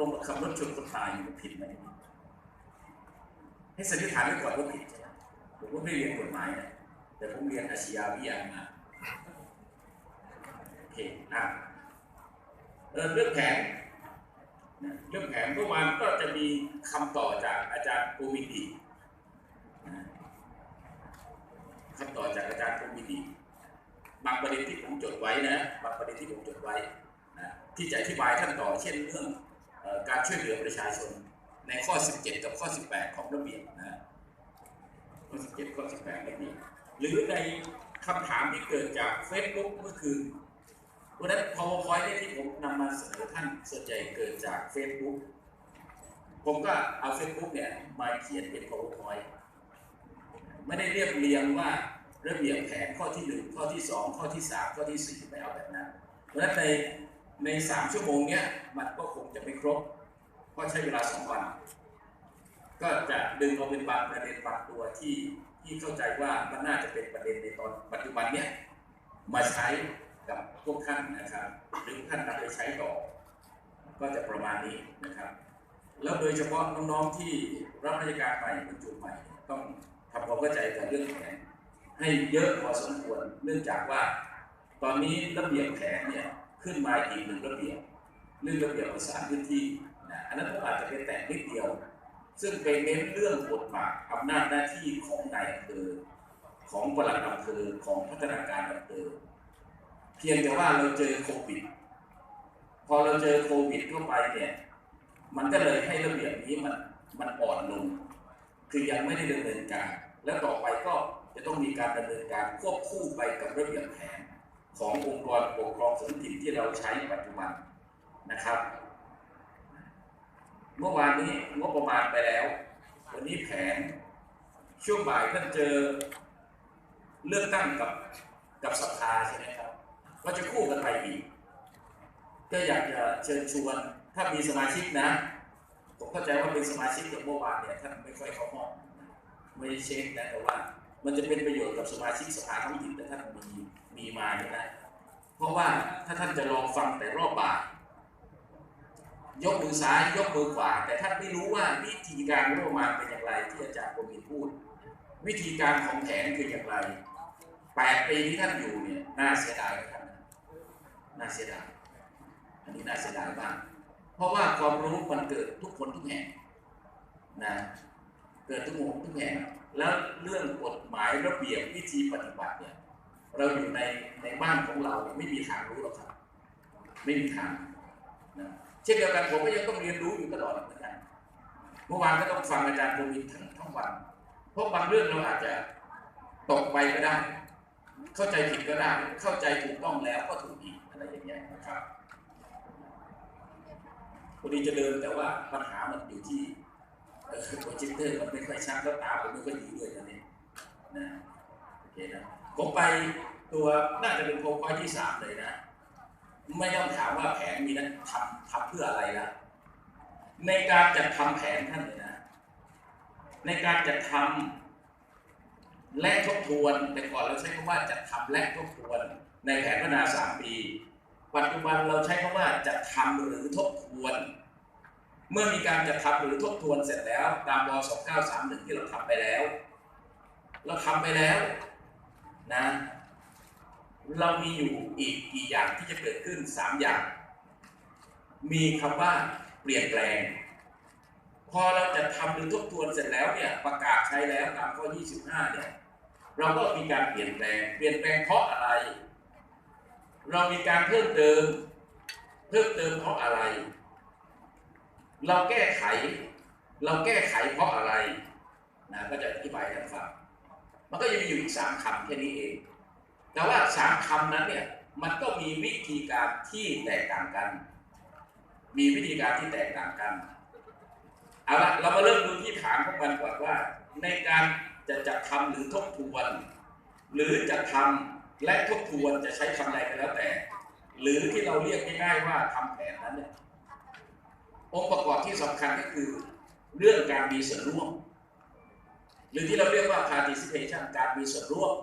ลงขับรถชนคนตายมันผิดไหมให้สันนิษฐานไว้ก่อนว่าผิดใช่ไหมผมก็ไม่เรียนกฎหมายนะแต่ผมเรียนอาชญาวิทยามาโอเคอะเออเรื่องแผนเรื่องแผนเมื่อวานก็จะมีคำต่อจากอาจารย์ปูมิดีคำต่อจากอาจารย์ปูมิดีบางประเด็นที่ผมจดไว้นะบางประเด็นที่ผมจดไว้นะที่จะอธิบายท่านต่อเช่นเรื่อง การช่วยเหลือประชาชน ในข้อ 17 กับข้อ 18 ของระเบียบนะข้อ 17 ข้อ 18ระเบียบหรือในคำถามที่เกิดจาก Facebook เมื่อคืนวันนั้น PowerPoint ที่ผมนำมาเสนอท่านส่วนใหญ่เกิดจาก Facebook ผมก็เอา Facebook เนี่ยมาเขียนเป็น PowerPoint ไม่ได้เรียบเรียงว่าระเบียบแผนข้อที่หนึ่งข้อที่สองข้อที่สามข้อที่สี่ไม่เอาแบบนั้นเพราะฉะนั้นใน ในสามชั่วโมงเนี้ยมันก็คงจะไม่ครบเพราะใช้เวลาสองวัน ก็จะดึงเอาเป็นบางประเด็นบางตัวที่ที่เข้าใจว่ามันน่าจะเป็นประเด็นในตอนปัจจุบันเนี้ยมาใช้กับพวกท่านนะครับหรือท่านนำไปใช้ต่อ ก็จะประมาณนี้นะครับ แล้วโดยเฉพาะน้องๆที่รับราชการใหม่บรรจุใหม่ ต้องทำความเข้าใจกับเรื่องแผนให้เยอะพอสมควรเนื่องจากว่า ตอนนี้ระเบียบแผนเนี่ย ขึ้นมาอีกหนึ่งระเบียบเรื่องระเบียบประสาพื้นที่นะอันนั้นผมอาจจะเป็นแต่นิดเดียว ซึ่งเป็นเน้นเรื่องบทบาทอำนาจหน้าที่ของนายอำเภอของปลัดอำเภอของพัฒนาการอำเภอเพียงแต่ว่าเราเจอโควิด พอเราเจอโควิดเข้าไปเนี่ยมันก็เลยให้ระเบียบนี้มันมันอ่อนลง คือยังไม่ได้ดำเนินการ แล้วต่อไปก็จะต้องมีการดำเนินการควบคู่ไปกับระเบียบแผน ขององค์กรปกครองส่วนถิ่นที่เราใช้ปัจจุบันนะครับ เมื่อวานนี้งบประมาณไปแล้ว วันนี้แผนช่วงบ่ายท่านเจอเลือกตั้งกับกับสภาใช่ไหมครับก็จะคู่กันไปอีก ก็อยากจะเชิญชวนถ้ามีสมาชิกนะผมเข้าใจว่าเป็นสมาชิกกับเมื่อวานเนี่ยท่านไม่ค่อยเข้าห้องไม่ได้เช็คนะแต่ว่า มันจะเป็นประโยชน์กับสมาชิกสภาท้องถิ่นแต่ท่านมี มีมาเนี่ยนะเพราะว่าถ้าท่านจะลองฟังแต่รอบบ่ายยกมือซ้ายยกมือขวา แต่ท่านไม่รู้ว่าวิธีการงบประมาณเป็นอย่างไรที่อาจารย์โกมินพูด วิธีการของแผนคืออย่างไรแปดปีที่ท่านอยู่เนี่ยน่าเสียดายครับน่าเสียดายอันนี้น่าเสียดายมากเพราะว่าความรู้มันเกิดทุกคนทุกแห่งนะเกิดทุกหมู่ทุกแห่งแล้วเรื่องกฎหมายระเบียบวิธีปฏิบัติเนี่ย เราอยู่ในในบ้านของเราไม่มีทางรู้หรอกครับ ไม่มีทางนะเช่นเดียวกันผมก็ยังต้องเรียนรู้อยู่ตลอดเหมือนกันเมื่อวานก็ต้องฟังอาจารย์โควิดทั้งทั้งวันเพราะบางเรื่องเราอาจจะตกไปก็ได้ เข้าใจผิดก็ได้ เข้าใจถูกต้องแล้วก็ถูกอีกอะไรอย่างเงี้ยนะครับพอดีจะเดินแต่ว่าปัญหามันอยู่ที่โปรเจคเตอร์มันไม่ค่อยชัดแล้วตาผมไม่ค่อยดีด้วยนะเนี่ยนะโอเคนะ ผมไปตัวน่าจะเป็นโปรไฟล์ที่สามเลยนะ ไม่ต้องถามว่าแผนมีนั้นทำทำเพื่ออะไรละในการจัดทำแผนท่านเลยนะ ในการจัดทำและทบทวนแต่ก่อนเราใช้คำว่าจัดทำและทบทวน ในแผนพัฒนาสามปี ปัจจุบันเราใช้คำว่าจัดทำหรือทบทวน เมื่อมีการจัดทำหรือทบทวนเสร็จแล้ว ตามบ2931 ที่เราทำไปแล้ว เราทำไปแล้ว นะเรามีอยู่อีกกี่อย่างที่จะเกิดขึ้น3อย่าง มีคำว่าเปลี่ยนแปลง พอเราจะทำหรือทบทวนเสร็จแล้วเนี่ยประกาศใช้แล้วตามข้อ 25 เนี่ยเราก็มีการเปลี่ยนแปลง เปลี่ยนแปลงเพราะอะไร เรามีการเพิ่มเติม เพิ่มเติมเพราะอะไร เราแก้ไข เราแก้ไขเพราะอะไรนะก็จะอธิบายให้ท่านฟัง มันก็ยังมีอยู่อีกสามคำแค่นี้เอง แต่ว่าสามคำนั้นเนี่ย มันก็มีวิธีการที่แตกต่างกัน มีวิธีการที่แตกต่างกัน เอาละเรามาเริ่มดูที่ฐานของมันก่อนว่า ในการจะจัดทำหรือทบทวน หรือจะทำและทบทวนจะใช้คำใดก็แล้วแต่ หรือที่เราเรียกง่ายๆว่าทำแผนนั้นเนี่ยองค์ประกอบที่สำคัญก็คือ เรื่องการมีส่วนร่วม หรือที่เราเรียกว่า participation การมีส่วนร่วม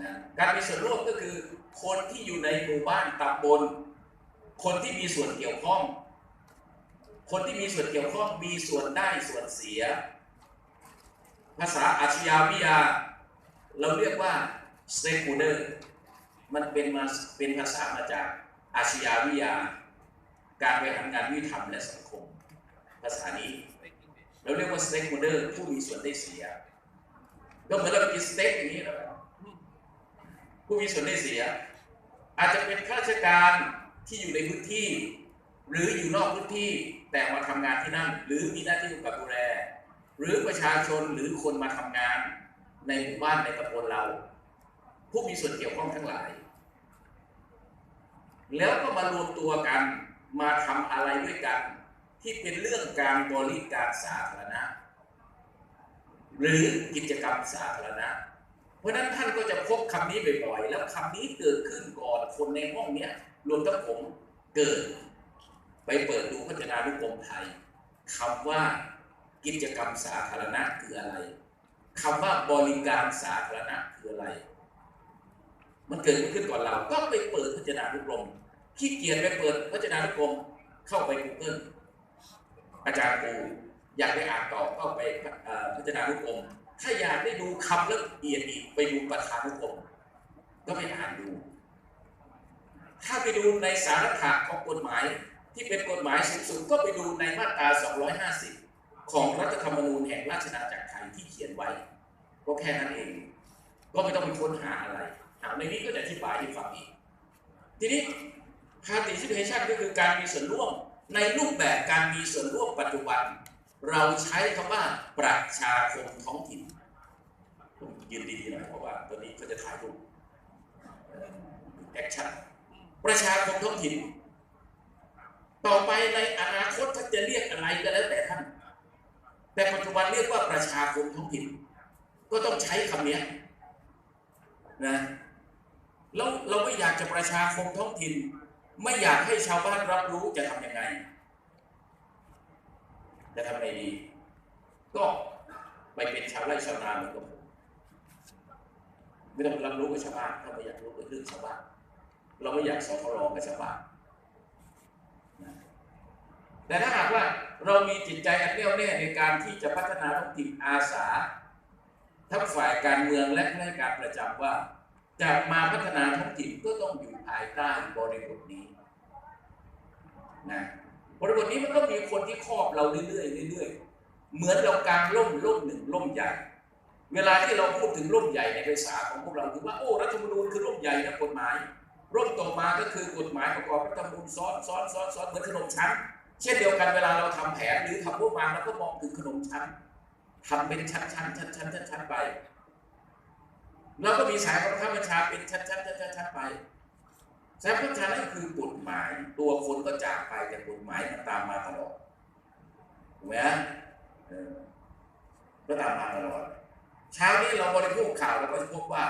นะการมีส่วนร่วมก็คือคนที่อยู่ในหมู่บ้านตำบล คนที่มีส่วนเกี่ยวข้อง คนที่มีส่วนเกี่ยวข้องมีส่วนได้ส่วนเสีย ภาษาอาชญาวิทยา เราเรียกว่า stakeholder มันเป็นมาเป็นภาษามาจากอาชญาวิทยา การบริหารงานยุติธรรมและสังคม ภาษานี้ เราเรียกว่า stakeholder ผู้มีส่วนได้เสียก็เหมือนเราไปกินสเต็กอย่างนี้แหละผู้มีส่วนได้เสีย อาจจะเป็นข้าราชการที่อยู่ในพื้นที่ หรืออยู่นอกพื้นที่แต่มาทำงานที่นั่น หรือมีหน้าที่กำกับดูแล หรือประชาชนหรือคนมาทำงานในหมู่บ้านในตำบลเรา ผู้มีส่วนเกี่ยวข้องทั้งหลาย แล้วก็มารวมตัวกันมาทำอะไรด้วยกัน ที่เป็นเรื่องการบริการสาธารณะ หรือกิจกรรมสาธารณะ เพราะฉะนั้นท่านก็จะพบคำนี้บ่อยๆแล้วคำนี้เกิดขึ้นก่อนคนในห้องเนี้ยรวมทั้งผมเกิด ไปเปิดดูพจนานุกรมไทยคำว่ากิจกรรมสาธารณะคืออะไรคำว่าบริการสาธารณะคืออะไร มันเกิดขึ้นก่อนเรา ก็ไปเปิดพจนานุกรมขี้เกียจไปเปิดพจนานุกรมเข้าไป Google อาจารย์ปูอยากไปอ่านต่อเข้าไปเอ่อพจนานุกรมถ้าอยากได้ดูคำละเอียดอีกไปดูประธานุกรมก็ไปอ่านดู ถ้าไปดูในสารถะของกฎหมายที่เป็นกฎหมายสูงสุดก็ไปดูในมาตรา 250 ของรัฐธรรมนูญแห่งราชอาณาจักรไทยที่เขียนไว้ ก็แค่นั้นเอง ก็ไม่ต้องไปค้นหาอะไรอ่าในนี้ก็จะอธิบายให้ฟังอีก ทีนี้ participation ก็คือการมีส่วนร่วม ในรูปแบบการมีส่วนร่วมปัจจุบัน เราใช้คำว่าประชาคมท้องถิ่นผมยืนดีๆหน่อยเพราะว่าตอนนี้เขาจะถ่ายรูปแอคชั่นประชาคมท้องถิ่น ต่อไปในอนาคตท่านจะเรียกอะไรก็แล้วแต่ท่าน แต่ปัจจุบันเรียกว่าประชาคมท้องถิ่น ก็ต้องใช้คำเนี้ยนะแล้วเราไม่อยากจะประชาคมท้องถิ่น ไม่อยากให้ชาวบ้านรับรู้จะทำยังไง จะทำไงดี ก็ไปเป็นชาวไร่ชาวนาเหมือนกับผมไม่ต้องรับรู้กับชาวบ้านถ้าไม่อยากรู้กับเรื่องชาวบ้านเราไม่อยากสอทรกับชาวบ้านแต่ถ้าหากว่าเรามีจิตใจอันแน่วแน่ในการที่จะพัฒนาท้องถิ่นอาสา ทั้งฝ่ายการเมืองและข้าราชการประจำว่า จะมาพัฒนาท้องถิ่นก็ต้องอยู่ภายใต้บริบทนี้นะบริบทนี้มันก็มีคนที่ครอบเราเรื่อยๆเรื่อยๆเหมือนเรากางร่มร่มหนึ่งร่มใหญ่ เวลาที่เราพูดถึงร่มใหญ่ในภาษาของพวกเราคือว่าโอ้รัฐธรรมนูญคือร่มใหญ่นะกฎหมายร่มต่อมาก็คือกฎหมายประกอบรัฐธรรมนูญซ้อนซ้อนซ้อนซ้อนเหมือนขนมชั้น เช่นเดียวกันเวลาเราทำแผนหรือทำพวกมาเราก็มองถึงขนมชั้นทำเป็นชั้นชั้นชั้นชั้นชั้นชั้นไป เราก็มีสายบังข้าบัญชาเป็นชั้นๆชั้นชั้นชั้นไปสายบัญชานั่นคือกฎหมาย ตัวคนก็จากไปแต่กฎหมายมันตามมาตลอดถูกไหมเออก็ตามมาตลอดเช้านี้เราบริโภคข่าวเราก็จะพบว่า